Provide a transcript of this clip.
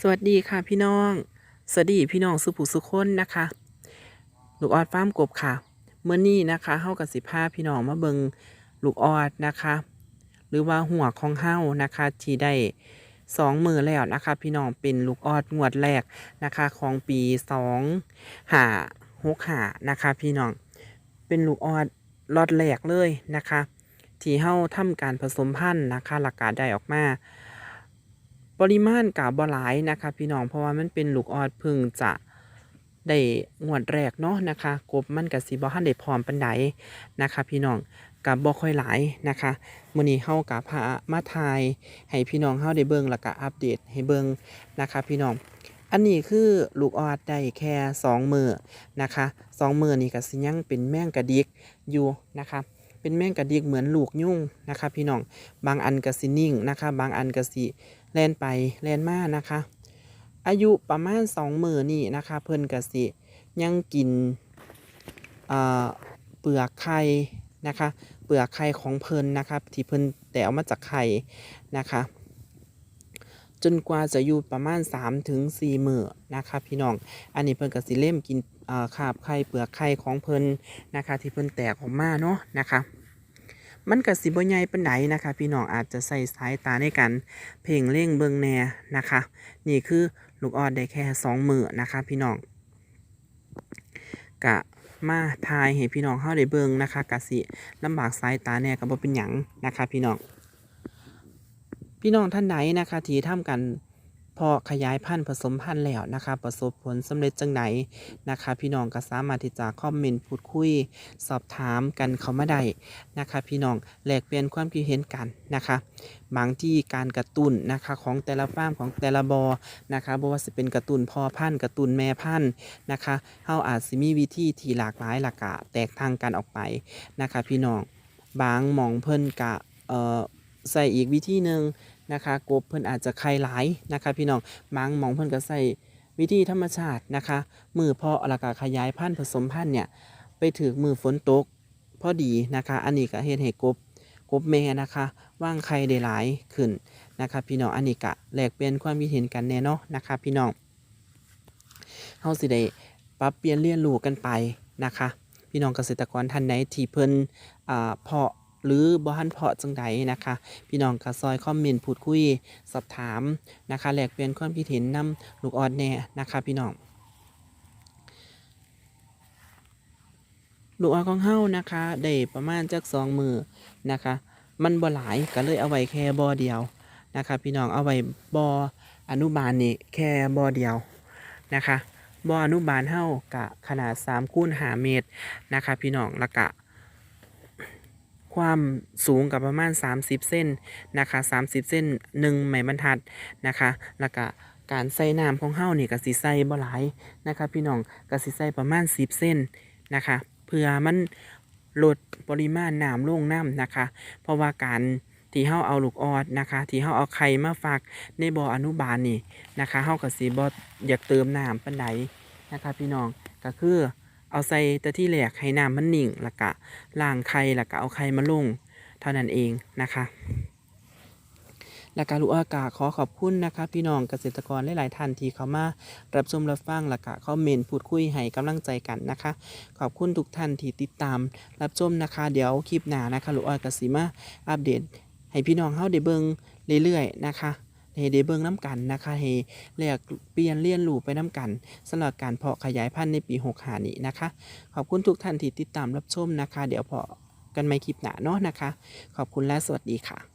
สวัสดีค่ะพี่น้อง สวัสดีพี่น้องสุภูสุคนนะคะลูกออดฟาร์มกบค่ะเมื่อนี้นะคะเฮากับสิพาพี่น้องมาเบิงลูกออดนะคะ หรือว่าหัวของเฮานะคะที่ได้สองมือแล้วนะคะพี่น้องเป็นลูกออดงวดแรกนะคะของปีสองหาหกหานะคะพี่น้องเป็นลูกออดลอตแรกเลยนะคะ ที่เฮาทำการผสมพันธุ์นะคะหลักการได้ออกมา ปริมาณกับ่หลายนะคะ พี่น้องเพราะว่ามันเป็นลูกออดพึ่งจะได้งวดแรกเนาะนะคะกบมันกับสีบ่ทันได้พร้อมปานใดนะคะ พี่น้องกับบ่ค่อยหลายนะคะมื้อนี้เฮากับพามาทายให้พี่น้องเฮาได้เบิ่งแล้วก็อัปเดตให้เบิ่งนะคะ พี่น้องอันนี้คือลูกออดได้แค่สองมือนะคะสองมือนี่ก็สิยังเป็นแม่งกระดิกอยู่นะคะ เป็นแม่งกระดิกเหมือนลูกยุ่งนะคะพี่น้องบางอันก็สินิ่งนะคะ บางอันก็สิแลนไปแลนมานะคะ อายุประมาณสองมือนี่นะคะ เพิ่นกระสิยังกินเเปลือกไข่นะคะ เปลือกไข่ของเพิ่นนะคะที่เพิ่นแต่เอามาจากไข่นะคะ จนกว่าจะอยู่ประมาณ3ถึง4มื้อนะคะพี่น้องอันนี้เพิ่นก็สิเล่มกินเอ่าบไข่เปลือกไข่ของเพิ่นนะคะ ที่เพิ่นแตกออกมาเนาะนะคะ มันก็สิบ่ใหญ่ปานใดนะคะ พี่น้องอาจจะใส่สายตาในการเพ่งเล่งเบิงแหน่นะคะ นี่คือลูกออดได้แค่สองมือนะคะ พี่น้องกะมาทายให้พี่น้องเฮาได้เบิงนะคะกะสิลำบากสายตาแน่ก็บ่เป็นหยังนะคะ พี่น้องพี่น้องท่านใดนะคะที่ทำกัน พอขยายพันธุ์ผสมพันธุ์แล้วนะคะ ประสบผลสำเร็จจังไหนนะคะ พี่น้องก็สามารถที่จะคอมเมนต์พูดคุย สอบถามกันเข้ามาได้นะคะ พี่น้องแลกเปลี่ยนความคิดเห็นกันนะคะ บางที่การกระตุ้นนะคะของแต่ละฟาร์มของแต่ละบอนะคะบ่ว่าจะเป็นกระตุ้นพ่อพันธุ์กระตุ้นแม่พันธุ์นะคะเฮาอาจสิมีวิธีที่หลากหลายหลากะแตกต่างกันออกไปนะคะ พี่น้องบางหมองเพิ่นกะเอ่อ ใส่อีกวิธีหนึ่งนะคะกบเพิ่นอาจจะไข่หลายนะคะ พี่น้องบางมองเพิ่นก็ใส่วิธีธรรมชาตินะคะมือเพาะแล้วก็ขยายพันธุ์ผสมพันธุ์เนี่ยไปถึงมือฝนตกพอดีนะคะ อันนี้ก็เฮ็ดให้กบกบแม่นะคะว่างไข่ได้หลายขึ้นนะคะ พี่น้องอันนี้ก็แลกเปลี่ยนความคิดเห็นกันแน่เนาะนะคะ พี่น้องเฮาสิได้ปรับเปลี่ยนเรียนรู้กันไปนะคะ พี่น้องเกษตรกรท่านใดที่เพิ่นอ่าเพาะ หรือบ่ทันเพาะจังใดนะคะ พี่น้องก็ซอยคอมเมนต์พูดคุยสอบถามนะคะแลกเปลี่ยนความคิดเห็นนำลูกออดแน่นะคะ พี่น้องลูกออดของเฮานะคะได้ประมาณจักสองมือนะคะ มันบ่หลายก็เลยเอาไว้แค่บ่อเดียวนะคะ พี่น้องเอาไว้บ่ออนุบาลนี่แค่บ่อเดียวนะคะบ่ออนุบาลเฮากะขนาด3คูณ5เมตรนะคะ พี่น้องล้วก็ ความสูงกับประมาณ 30 เส้นนะคะ 30 เส้นหนึ่งไม้บรรทัดนะคะแล้วก็การใส่น้ำของเฮานี่ก็สิใส่บ่หลายนะคะพี่น้องก็สิใส่ประมาณ 10 เส้นนะคะเพื่อมันลดปริมาณน้ำลงน้ำนะคะ เพราะว่าการที่เฮาเอาลูกออดนะคะ ที่เฮาเอาไข่มาฝากในบ่ออนุบาลนี่นะคะเฮาก็สิบ่อยากเติมน้ำปานใดนะคะ พี่น้องก็คือ เอาใส่แต่ที่แรกให้น้ำมันนิ่งแล้วก็ล้างไข่แล้วก็เอาไข่มาลงเท่านั้นเองนะคะและการลูกอากาศขอขอบคุณนะคะ พี่น้องเกษตรกรหลาย ๆ ท่านที่เข้ามารับชมรับฟังและก็คอมเมนต์พูดคุยให้กำลังใจกันนะคะ ขอบคุณทุกท่านที่ติดตาม รับชมนะคะ เดี๋ยวคลิปหน้านะคะลูกอากาสิมาอัปเดต ให้พี่น้องเฮาได้เบิ่งเรื่อย ๆ นะคะ ให้ได้เบิ่งน้ำกันนะคะให้แลกเปลี่ยนเรียนรู้ไปน้ำกันสำหรับการเพาะขยายพันธุ์ในปี65นี้นะคะ ขอบคุณทุกท่านที่ติดตามรับชมนะคะ เดี๋ยวพอกันใหม่คลิปหน้าเนาะนะคะ ขอบคุณและสวัสดีค่ะ